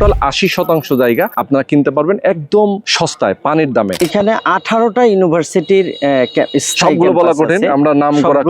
Total আশি শতাংশ জায়গা আপনারা কিনতে পারবেন একদম সস্তায় পানির দামে। এখানে আঠারোটা ইউনিভার্সিটির সবগুলো বলা কঠিন আমরা নাম করা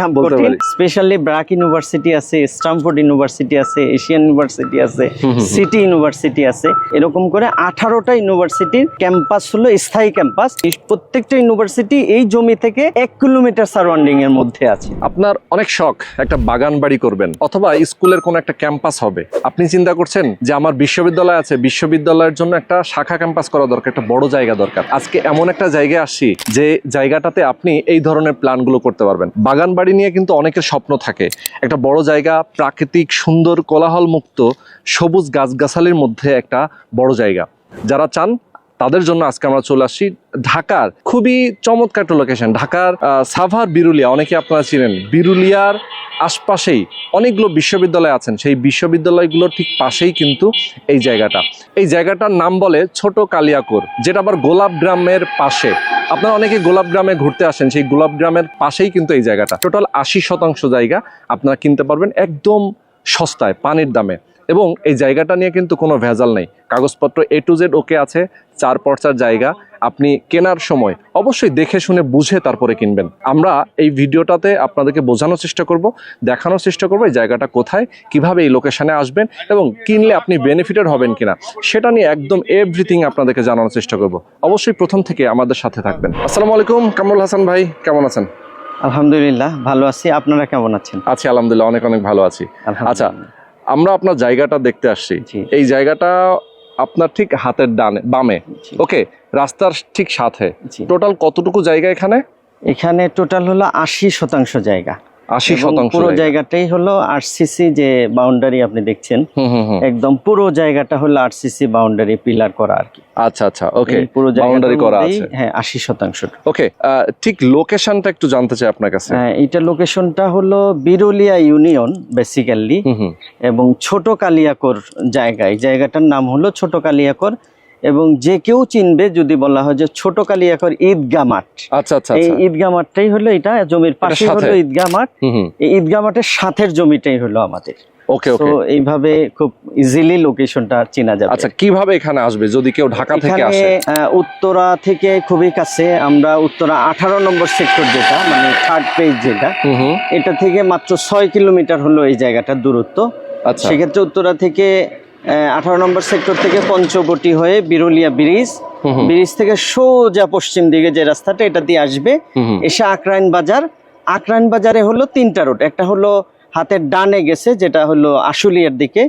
নাম বলতে পারি। স্পেশালি ব্রাক ইউনিভার্সিটি আছে স্টামফোর্ড ইউনিভার্সিটি আছে এশিয়ান ইউনিভার্সিটি আছে। সিটি ইউনিভার্সিটি আছে। এরকম করে আঠারোটা ইউনিভার্সিটির ক্যাম্পাস হলো স্থায়ী ক্যাম্পাস। প্রত্যেকটা ইউনিভার্সিটি এই জমি থেকে এক কিলোমিটার সারাউন্ডিং এর মধ্যে আছে। আপনার অনেক শখ একটা বাগান বাড়ি করবেন অথবা স্কুলের কোনো একটা ক্যাম্পাস হবে। আপনি চিন্তা করছেন যে আমার বিশ্ববিদ্যালয় আছে, বিশ্ববিদ্যালয়ের জন্য একটা শাখা ক্যাম্পাস করা দরকার, একটা বড় জায়গা দরকার। আজকে এমন একটা জায়গায় আসি যে জায়গাটাতে আপনি এই ধরনের প্ল্যানগুলো করতে পারবেন। বাগান বাড়ি নিয়ে কিন্তু অনেকের স্বপ্ন থাকে। একটা বড় জায়গা, প্রাকৃতিক সুন্দর কোলাহল মুক্ত সবুজ গাছগাছালির মধ্যে একটা বড় জায়গা। যারা চান তাদের জন্য আজকে আমরা চলে আসছি ঢাকার খুবই চমৎকার একটা লোকেশন ঢাকার সাভার বিরুলিয়া। অনেকে আপনারা চিনেন। বিরুলিয়ার আশপাশেই অনেকগুলো বিশ্ববিদ্যালয় আছেন। সেই বিশ্ববিদ্যালয়গুলোর ঠিক পাশেই কিন্তু এই জায়গাটা। এই জায়গাটার নাম বলে ছোট কালিয়াকোর, যেটা আবার গোলাপ গ্রামের পাশে। আপনারা অনেকে গোলাপ গ্রামে ঘুরতে আসেন, সেই গোলাপ গ্রামের পাশেই কিন্তু এই জায়গাটা। টোটাল আশি শতাংশ জায়গা আপনারা কিনতে পারবেন একদম সস্তায়, পানির দামে। এবং এই জায়গাটা নিয়ে কিন্তু কোনো ভেজাল নেই। কাগজপত্র এ টু জেড ওকে আছে চার পর্চার জায়গা। আপনি কেনার সময় অবশ্যই দেখে শুনে বুঝে তারপরে কিনবেন। আমরা এই ভিডিওটাতে আপনাদেরকে বোঝানোর চেষ্টা করব দেখানোর চেষ্টা করব এই জায়গাটা কোথায় কীভাবে এই লোকেশানে আসবেন এবং কিনলে আপনি বেনিফিটেড হবেন কিনা। সেটা নিয়ে একদম এভরিথিং আপনাদেরকে জানানোর চেষ্টা করব। অবশ্যই প্রথম থেকে আমাদের সাথে থাকবেন। আসসালামু আলাইকুম কামরুল হাসান ভাই কেমন আছেন? আলহামদুলিল্লাহ ভালো আছি। আপনারা কেমন আছেন? আছি আলহামদুলিল্লাহ অনেক অনেক ভালো আছি। আচ্ছা আমরা আপনার জায়গাটা দেখতে আসছি। এই জায়গাটা আপনার ঠিক হাতের ডানে বামে। ওকে রাস্তার ঠিক সাথে। টোটাল কতটুকু জায়গা এখানে? এখানে টোটাল হলো আশি শতাংশ জায়গা। আশি শতাংশ পুরো জায়গাটাই হলো আরসিসি যে বাউন্ডারি আপনি দেখছেন। একদম পুরো জায়গাটা হলো আরসিসি বাউন্ডারি পিলার করা আর কি। আচ্ছা আচ্ছা ওকে পুরো বাউন্ডারি করা আছে। হ্যাঁ আশি শতাংশ। ওকে ঠিক লোকেশনটা একটু জানতে চাই আপনার কাছে। হ্যাঁ, এইটা লোকেশনটা হলো বিরুলিয়া ইউনিয়ন বেসিক্যালি এবং ছোট কালিয়াকর জায়গা এই জায়গাটার নাম হলো ছোট কালিয়াকর এবং যে কেউ চিনবে যদি বলা হয় যে ছোট কালী এখন ঈদগা মাঠ। আচ্ছা আচ্ছা এই আচ্ছা। ঈদগা মাঠটাই হলো এটা জমির পাশে হলো ঈদগা মাঠ। এই ঈদগা মাঠের সাথের জমিটাই হলো আমাদের। ওকে ওকে। এইভাবে খুব ইজিলি লোকেশনটা চেনা যাবে। আচ্ছা কীভাবে এখানে আসবে যদি কেউ ঢাকা থেকে আসে? উত্তরা থেকে খুবই কাছে আমরা উত্তরা আঠারো নম্বর সেক্টর যেটা মানে থার্ড পেজ যেটা এটা থেকে মাত্র ছয় কিলোমিটার হলো এই জায়গাটার দূরত্ব। আচ্ছা। সেক্ষেত্রে উত্তরা থেকে আঠারো নম্বর সেক্টর থেকে পঞ্চবটি হয়ে বিরুলিয়া ব্রিজ। ব্রিজ থেকে সোজা পশ্চিম দিকে যে রাস্তাটা এটা দিয়ে আসবে। এসে আকরাইন বাজার। আকরাইন বাজারে হলো তিনটা রোড। একটা হলো হাতের ডানে গেছে যেটা হলো আশুলিয়ার দিকে।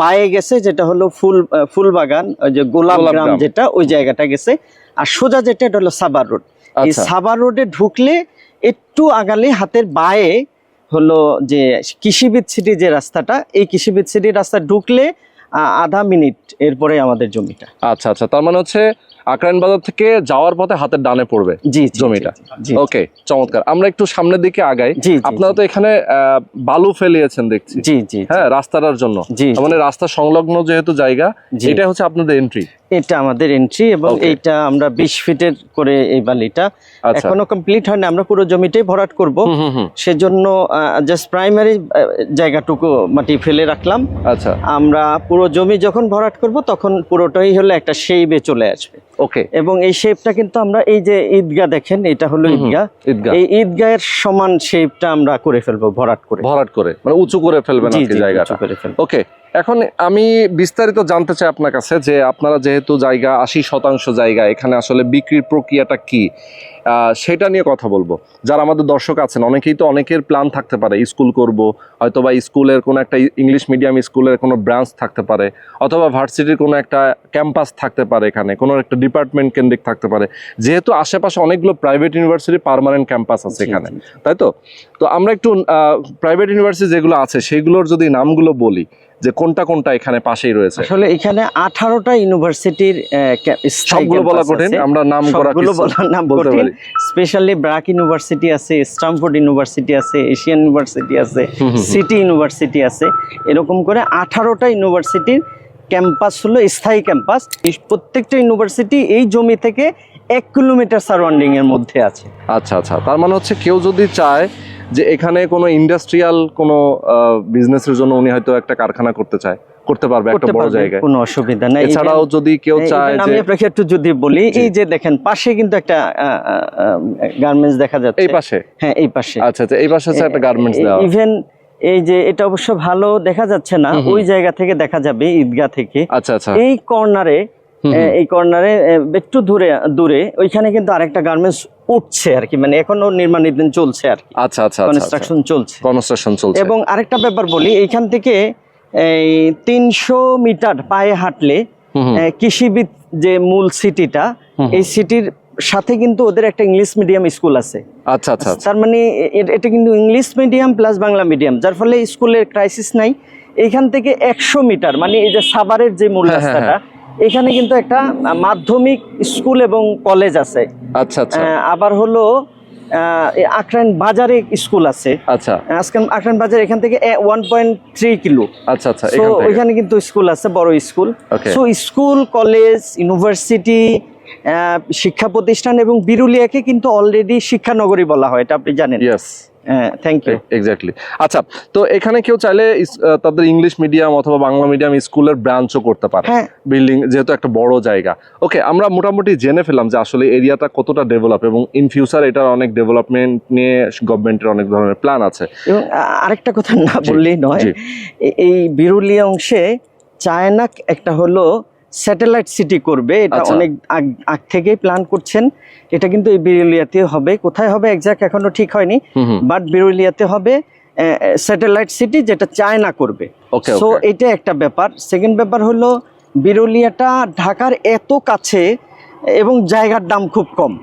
বায়ে গেছে যেটা হলো ফুল ফুলবাগান ওই যে গোলাপ গ্রাম। যেটা ওই জায়গাটা গেছে। আর সোজা যেটা এটা হলো সাবার রোড। এই আচ্ছা। সাবার রোডে ঢুকলে একটু আগালে হাতের বায়ে হলো যে কৃষিবিদ সিটি যে রাস্তাটা এই কৃষিবিদ সিটি রাস্তা ঢুকলে আধা মিনিট এরপরে আমাদের জমিটা। আচ্ছা আচ্ছা। তার মানে হচ্ছে আকরাইন বাজার থেকে যাওয়ার পথে হাতের ডানে পড়বে জি জমিটা। ওকে চমৎকার। আমরা একটু সামনের দিকে আগাই। আপনারা তো এখানে বালু ফেলিয়েছেন দেখছি। জি জি হ্যাঁ রাস্তাটার জন্য। জি মানে রাস্তা সংলগ্ন যেহেতু জায়গা। এটা হচ্ছে আপনাদের এন্ট্রি এটা আমাদের এন্ট্রি এবং. এইটা আমরা বিশ ফিটের করে এই বালিটা। আচ্ছা। এখনও কমপ্লিট হয়নি আমরা পুরো জমিটাই ভরাট করব। সেজন্য জাস্ট প্রাইমারি জায়গাটুকু মাটি ফেলে রাখলাম। আচ্ছা। আমরা পুরো জমি যখন ভরাট করব তখন পুরোটাই হলো একটা শেপে চলে আসবে। ওকে এবং এই শেপটা কিন্তু আমরা এই যে ঈদগা দেখেন এটা হলো ঈদগা ঈদগা এই ঈদগা এই ঈদগাহের সমান শেপটা আমরা করে ফেলব ভরাট করে। ভরাট করে মানে উঁচু করে ফেলবেন জায়গাটা। ওকে এখন আমি বিস্তারিত জানতে চাই আপনার কাছে যে আপনারা যেহেতু জায়গা আশি শতাংশ জায়গা এখানে আসলে বিক্রির প্রক্রিয়াটা কি? সেটা নিয়ে কথা বলব। যারা আমাদের দর্শক আছেন অনেকেই তো অনেকের প্ল্যান থাকতে পারে স্কুল করব হয়তো বা স্কুলের কোনো একটা ইংলিশ মিডিয়াম স্কুলের কোনো ব্রাঞ্চ থাকতে পারে অথবা ভার্সিটির কোনো একটা ক্যাম্পাস থাকতে পারে এখানে কোনো একটা ডিপার্টমেন্ট কেন্দ্রিক থাকতে পারে। যেহেতু আশেপাশে অনেকগুলো প্রাইভেট ইউনিভার্সিটি পারমানেন্ট ক্যাম্পাস আছে এখানে তাই তো? তো আমরা একটু প্রাইভেট ইউনিভার্সিটি যেগুলো আছে সেগুলোর যদি নামগুলো বলি যে কোনটা কোনটা এখানে পাশেই রয়েছে? আসলে এখানে আঠারোটা ইউনিভার্সিটির সবগুলো বলা কঠিন আমরা নাম করা সবগুলো বলার নাম বলতে পারি। স্পেশালি ব্রাক ইউনিভার্সিটি আছে স্টামফোর্ড ইউনিভার্সিটি আছে এশিয়ান ইউনিভার্সিটি আছে। সিটি ইউনিভার্সিটি আছে। এরকম করে আঠারোটা ইউনিভার্সিটির ক্যাম্পাস হলো স্থায়ী ক্যাম্পাস। প্রত্যেকটা ইউনিভার্সিটি এই জমি থেকে এক কিলোমিটার সারাউন্ডিং এর মধ্যে আছে। আচ্ছা আচ্ছা। তার মানে হচ্ছে কেউ যদি চায় যে এখানে কোনো ইন্ডাস্ট্রিয়াল কোনো বিজনেসের জন্য উনি হয়তো একটা কারখানা করতে চায় করতে পারবে একটা বড় জায়গায়। কোনো অসুবিধা নাই। এছাড়াও যদি কেউ চায় যে আমি আপনাকে একটু যদি বলি এই যে দেখেন পাশে কিন্তু একটা গার্মেন্টস দেখা যাচ্ছে। এই পাশে? হ্যাঁ এই পাশে। আচ্ছা আচ্ছা এই পাশে একটা গার্মেন্টস দেওয়া। ইভেন এই যে এটা অবশ্য ভালো দেখা যাচ্ছে না। ওই জায়গা থেকে দেখা যাবে ঈদগাহ থেকে। আচ্ছা আচ্ছা। এই কর্নারে। এই কর্নারে একটু দূরে দূরে ওইখানে কিন্তু আরেকটা গার্মেন্টস উঠছে আর কি মানে এখনও নির্মাণাধীন চলছে আর কি। আচ্ছা আচ্ছা আচ্ছা কনস্ট্রাকশন চলছে। কনস্ট্রাকশন চলছে। এবং আরেকটা ব্যাপার বলি এইখান থেকে এই তিনশো মিটার পায়ে হাঁটলে কৃষিবিদ যে মূল সিটিটা। এই সিটির সাথে কিন্তু ওদের একটা ইংলিশ মিডিয়াম স্কুল আছে। আচ্ছা আচ্ছা আচ্ছা। তার মানে এটা কিন্তু English medium plus Bangla medium যার ফলে স্কুলের ক্রাইসিস নাই। এইখান থেকে একশো মিটার মানে এই যে সাভারের যে মূল হ্যাঁ, হ্যাঁ, রাস্তাটা এখানে কিন্তু একটা মাধ্যমিক স্কুল এবং কলেজ আছে। আচ্ছা আচ্ছা। আবার হলো আহ, আখরান বাজারে স্কুল আছে। আচ্ছা। আজকে বাজার এখান থেকে ওয়ান পয়েন্ট থ্রি কিলো। আচ্ছা আচ্ছা ওইখানে কিন্তু স্কুল আছে বড় school. So school college university শিক্ষা প্রতিষ্ঠান এবং বিরুলিয়াকে কিন্তু অলরেডি শিক্ষানগরী বলা হয় এটা আপনি জানেন। থ্যাংক ইউ এক্স্যাক্টলি আচ্ছা তো এখানে কেউ চাইলে তাদের ইংলিশ মিডিয়াম অথবা বাংলা মিডিয়াম স্কুলের ব্রাঞ্চও করতে পারে। হ্যাঁ। বিল্ডিং যেহেতু একটা বড় জায়গা। ওকে আমরা মোটামুটি জেনে ফেললাম যে আসলে এরিয়াটা কতটা ডেভেলপ এবং ইন ফিউচার এটার অনেক ডেভেলপমেন্ট নিয়ে গভর্নমেন্টের অনেক ধরনের প্ল্যান আছে। এবং আরেকটা কথা না বললেই নয় এই বিরুলিয়া অংশে চায়না একটা হলো স্যাটেলাইট সিটি করবে এটা আচ্ছা। অনেক আগ থেকেই প্ল্যান করছেন। এটা কিন্তু এই বিরুলিয়াতে হবে। কোথায় হবে একজাক্ট এখনও ঠিক হয়নি বাট বিরুলিয়াতে হবে স্যাটেলাইট সিটি যেটা চায়না করবে। ওকে সো এটা একটা ব্যাপার। সেকেন্ড ব্যাপার হলো বিরুলিয়াটা ঢাকার এত কাছে এবং জায়গার দাম খুব কম।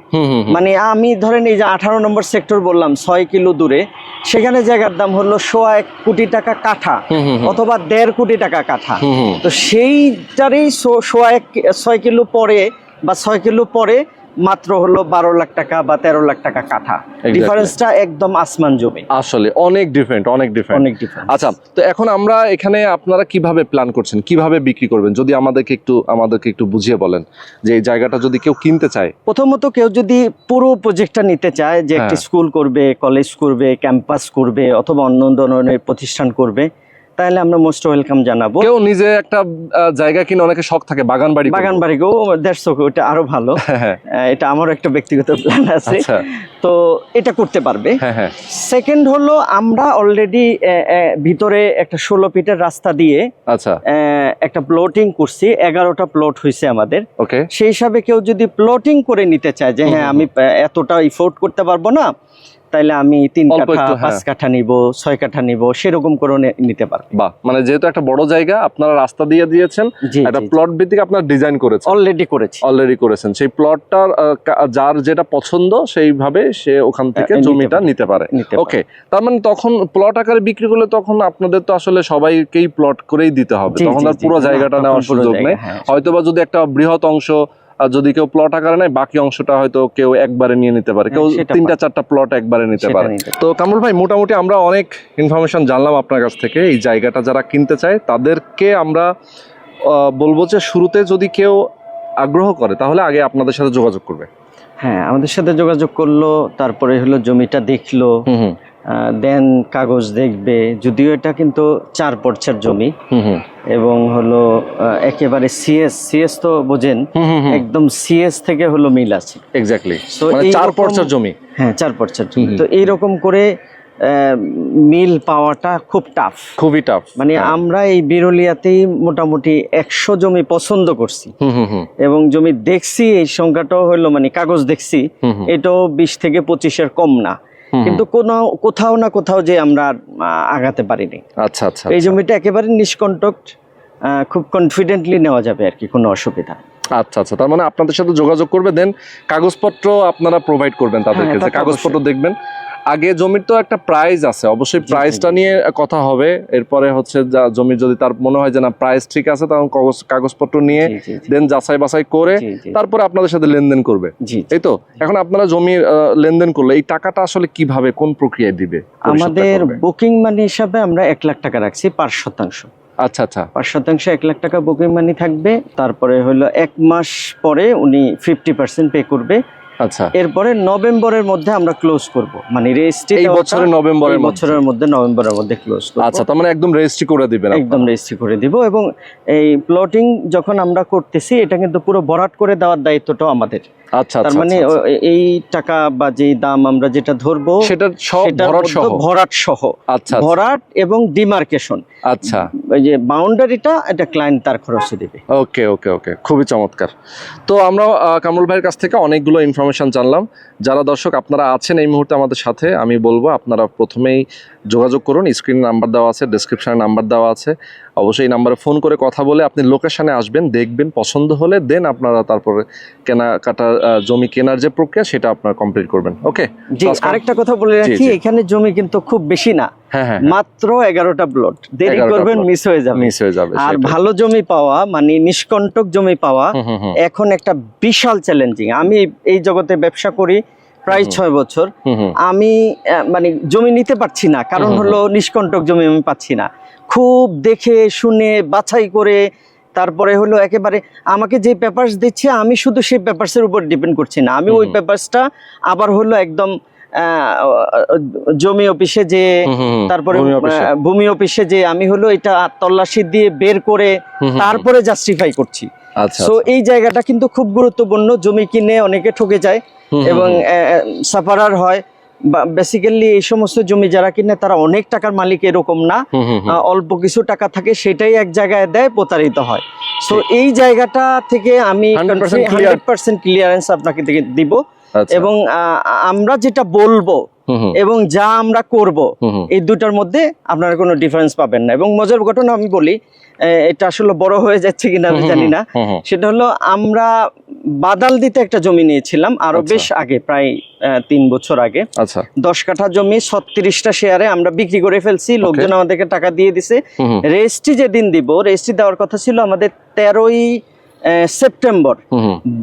মানে আমি ধরেন এই যে আঠারো নম্বর সেক্টর বললাম ছয় কিলো দূরে সেখানে জায়গার দাম হলো সোয়া এক কোটি টাকা কাঠা। অথবা দেড় কোটি টাকা কাঠা। তো সেইটারই সো- সোয়া এক ছয় কিলো পরে বা ছয় কিলো পরে মাত্র হলো বারো লাখ টাকা বা তেরো লাখ টাকা কাঠা। ডিফারেন্সটা একদম আসমান জমি। আসলে অনেক ডিফারেন্ট অনেক ডিফারেন্ট অনেক ডিফারেন্স আচ্ছা তো এখন আমরা এখানে আপনারা কীভাবে প্ল্যান করছেন? কীভাবে বিক্রি করবেন? যদি আমাদেরকে একটু আমাদেরকে একটু বুঝিয়ে বলেন যে এই জায়গাটা যদি কেউ কিনতে চায়। প্রথমত কেউ যদি পুরো প্রজেক্টটা নিতে চায় যে একটি হ্যাঁ। স্কুল করবে কলেজ করবে ক্যাম্পাস করবে অথবা অন্য ধরনের প্রতিষ্ঠান করবে তাহলে আমরা মোস্ট ওয়েলকাম জানাব। কেউ নিজে একটা জায়গা কিনে অনেকে শখ থাকে বাগান বাড়ি বাগান বাড়ি গো চোখে ওটা আরও ভালো। হ্যাঁ হ্যাঁ। এটা আমারও একটা ব্যক্তিগত প্ল্যান আছে। আচ্ছা। তো এটা করতে পারবে। হ্যাঁ হ্যাঁ। সেকেন্ড হলো আমরা অলরেডি ভিতরে একটা ষোলো ফিটের রাস্তা দিয়ে আচ্ছা। একটা প্লটিং করছি। এগারোটা প্লট হয়েছে আমাদের। ওকে সেই হিসাবে কেউ যদি প্লটিং করে নিতে চায় যে হ্যাঁ আমি এতটা ইফোর্ট করতে পারব না তাইলে আমি তিন কাঠা পাঁচ হ্যাঁ। কাঠা নিব ছয় কাঠা নিব সেরকম করে নিতে পারবে বাহ মানে যেহেতু একটা বড় জায়গা আপনারা রাস্তা দিয়ে দিয়েছেন একটা প্লট ভিত্তিক আপনারা ডিজাইন করেছেন। অলরেডি করেছি। অলরেডি করেছেন। সেই প্লটটার যার যেটা পছন্দ সেইভাবে সে ওখান থেকে জমিটা নিতে পারে। ওকে তার মানে তখন প্লট আকারে বিক্রি করলে তখন আপনাদের তো আসলে সবাইকেই প্লট করেই দিতে হবে। তখন আর পুরো জায়গাটা নেওয়ার সুযোগ নেই। হ্যাঁ। হয়তোবা যদি একটা বৃহৎ অংশ আহ, যদি কেউ প্লট আকারে নেয় বাকি অংশটা হয়তো কেউ একবারে নিয়ে নিতে পারে। কেউ হ্যাঁ, সেটা তিনটা চারটা প্লট একবারে নিতে পারে। তো কামরুল ভাই মোটামুটি আমরা অনেক ইনফরমেশন জানলাম আপনার কাছ থেকে। এই জায়গাটা যারা কিনতে চায় তাদেরকে আমরা বলব যে শুরুতে যদি কেউ আগ্রহ করে তাহলে আগে আপনাদের সাথে যোগাযোগ করবে। হ্যাঁ আমাদের সাথে যোগাযোগ করল তারপরে হলো জমিটা দেখল। দেন কাগজ দেখবে। যদিও এটা কিন্তু চার পর্চার জমি। এবং হলো একেবারে সিএস সিএস তো বোঝেন একদম সিএস থেকে হলো মিল আছে। এক্স্যাক্টলি তো মানে চার রকম- পর্চার জমি। হ্যাঁ চার পর্চার জমি। তো এইরকম করে মিল পাওয়াটা খুব টাফ খুবই টাফ মানে আমরা এই বিরলিয়াতেই মোটামুটি একশো জমি পছন্দ করছি। এবং জমি দেখছি এই সংখ্যাটাও হলো মানে কাগজ দেখছি। এটাও বিশ থেকে পঁচিশের কম না। কিন্তু কোনো কোথাও না কোথাও যে আমরা আগাতে পারিনি। আচ্ছা আচ্ছা এই আচ্ছা। জমিটা একেবারে নিষ্কণ্টক খুব কনফিডেন্টলি নেওয়া যাবে আর কি কোনো অসুবিধা আচ্ছা আচ্ছা তার মানে আপনাদের সাথে যোগাযোগ করবে দেন কাগজপত্র আপনারা প্রোভাইড করবেন তাদেরকে হ্যাঁ, কাগজপত্র দেখবেন। আগে জমির তো একটা প্রাইস আছে। অবশ্যই প্রাইসটা নিয়ে কথা হবে। এরপরে হচ্ছে যা জমির যদি তার মনে হয় যে না প্রাইস ঠিক আছে তখন কাগজ কাগজপত্র নিয়ে। দেন যাচাই বাছাই করে তারপরে আপনাদের সাথে লেনদেন করবে। এই তো? এখন আপনারা জমির লেনদেন করলে এই টাকাটা আসলে কীভাবে কোন প্রক্রিয়ায় দিবে? আমাদের বুকিং মানি হিসাবে আমরা এক লাখ টাকা রাখছি পাঁচ শতাংশ। আচ্ছা আচ্ছা। পাঁচ শতাংশ এক লাখ টাকা বুকিং মানি থাকবে। তারপরে হলো এক মাস পরে উনি ফিফটি পার্সেন্ট পে করবে। আচ্ছা। এরপরে নভেম্বরের মধ্যে আমরা ক্লোজ করব। মানে রেজিস্ট্রি এই বছরের নভেম্বরের বছরের মধ্যে নভেম্বরের মধ্যে ক্লোজ করব। আচ্ছা তার মানে একদম রেজিস্ট্রি করে দিবেন একদম রেজিস্ট্রি করে দিব এবং এই প্লটিং যখন আমরা করতেছি এটা কিন্তু পুরো ভরাট করে দেওয়ার দায়িত্বটাও আমাদের। আচ্ছা তার আচ্ছা মানে আচ্ছা, এই টাকা বা যে দাম আমরা যেটা ধরবো সেটার ভরাট সহ? আচ্ছা আচ্ছা, ভরাট এবং ডিমার্কেশন। আচ্ছা। ওই যে বাউন্ডারিটা এটা ক্লায়েন্ট তার খরচে দিবে। ওকে ওকে ওকে। খুবই চমৎকার। তো আমরা কামরুল ভাইয়ের কাছ থেকে অনেকগুলো ইনফরমেশন জানলাম। যারা দর্শক আপনারা আছেন এই মুহূর্তে আমাদের সাথে আমি বলব আপনারা প্রথমেই যোগাযোগ করুন। স্ক্রিনে নাম্বার দেওয়া আছে ডেসক্রিপশনে নাম্বার দেওয়া আছে। অবশ্যই এই নাম্বারে ফোন করে কথা বলে আপনি লোকেশনে আসবেন দেখবেন পছন্দ হলে দেন আপনারা তারপরে কেনাকাটার আহ, জমি কেনার যে প্রক্রিয়া সেটা আপনারা কমপ্লিট করবেন। ওকে জি আরেকটা কথা বলে রাখি এখানে জমি কিন্তু খুব বেশি না। হ্যাঁ হ্যাঁ মাত্র এগারোটা প্লট দেরি করবেন মিস হয়ে যাবে। মিস হয়ে যাবে আর ভালো জমি পাওয়া মানে নিষ্কণ্টক জমি পাওয়া এখন একটা বিশাল চ্যালেঞ্জিং আমি এই জগতে ব্যবসা করি প্রায় ছয় বছর আমি মানে জমি নিতে পারছি না কারণ হলো নিষ্কণ্টক জমি আমি পাচ্ছি না। খুব দেখে শুনে বাছাই করে তারপরে হলো একেবারে আমাকে যে পেপারস দিচ্ছে আমি শুধু সেই পেপারসের উপর ডিপেন্ড করছি না। আমি ওই। পেপারসটা আবার হলো একদম আহ, জমি অফিসে যে তারপরে ভূমি অফিসে। যে আমি হলো এটা তল্লাশি দিয়ে বের করে তারপরে জাস্টিফাই করছি। সো এই জায়গাটা কিন্তু খুব গুরুত্বপূর্ণ জমি কিনে অনেকে ঠকে যায় এবং সাফারার হয়। বেসিক্যালি এই সমস্ত জমি যারা কিনে তারা অনেক টাকার মালিক এরকম না। অল্প কিছু টাকা থাকে সেটাই এক জায়গায় দেয় প্রতারিত হয়। সো এই জায়গাটা থেকে আমি হান্ড্রেড পার্সেন্ট ক্লিয়ারেন্স আপনাকে দিব। আচ্ছা, এবং আমরা যেটা বলব এবং যা আমরা করব এই দুটার মধ্যে আপনারা কোনো ডিফারেন্স পাবেন না। এবং মজার ঘটনা আমি বলি এটা আসলে বড় হয়ে যাচ্ছে কিনা আমি জানি না। সেটা হলো আমরা বাদাল দিতে একটা জমি নিয়েছিলাম আরও আচ্ছা। বেশ আগে প্রায় তিন বছর আগে। আচ্ছা। দশ কাঠা জমি ছত্রিশটা শেয়ারে আমরা বিক্রি করে ফেলছি লোকজন আমাদেরকে টাকা দিয়ে দিছে। রেজিস্ট্রি যেদিন দিব রেজিস্ট্রি দেওয়ার কথা ছিল আমাদের তেরোই সেপ্টেম্বর।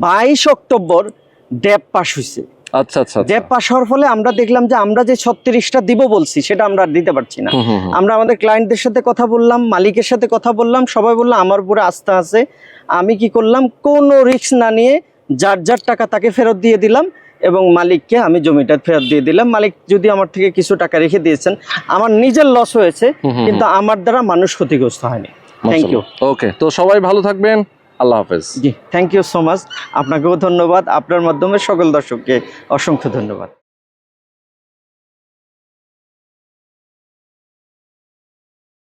বাইশ অক্টোবর ড্যাপ পাস হয়েছে আচ্ছা আচ্ছা আচ্ছা। পাস হওয়ার ফলে আমরা দেখলাম যে আমরা যে ছত্রিশটা দিব বলছি সেটা আমরা দিতে পারছি না। আমরা আমাদের ক্লায়েন্টদের সাথে কথা বললাম মালিকের সাথে কথা বললাম সবাই বলল আমার উপরে আস্থা আছে। আমি কি করলাম? কোনো রিস্ক না নিয়ে যার যার টাকা তাকে ফেরত দিয়ে দিলাম এবং মালিককে আমি জমিটা ফেরত দিয়ে দিলাম। মালিক যদি আমার থেকে কিছু টাকা রেখে দিয়েছেন আমার নিজের লস হয়েছে কিন্তু আমার দ্বারা মানুষ ক্ষতিগ্রস্ত হয়নি। থ্যাংক ইউ ওকে তো সবাই ভালো থাকবেন। আল্লাহ হাফেজ। জি থ্যাংক ইউ সো মাচ আপনাকেও ধন্যবাদ। আপনার মাধ্যমে সকল দর্শককে অসংখ্য ধন্যবাদ।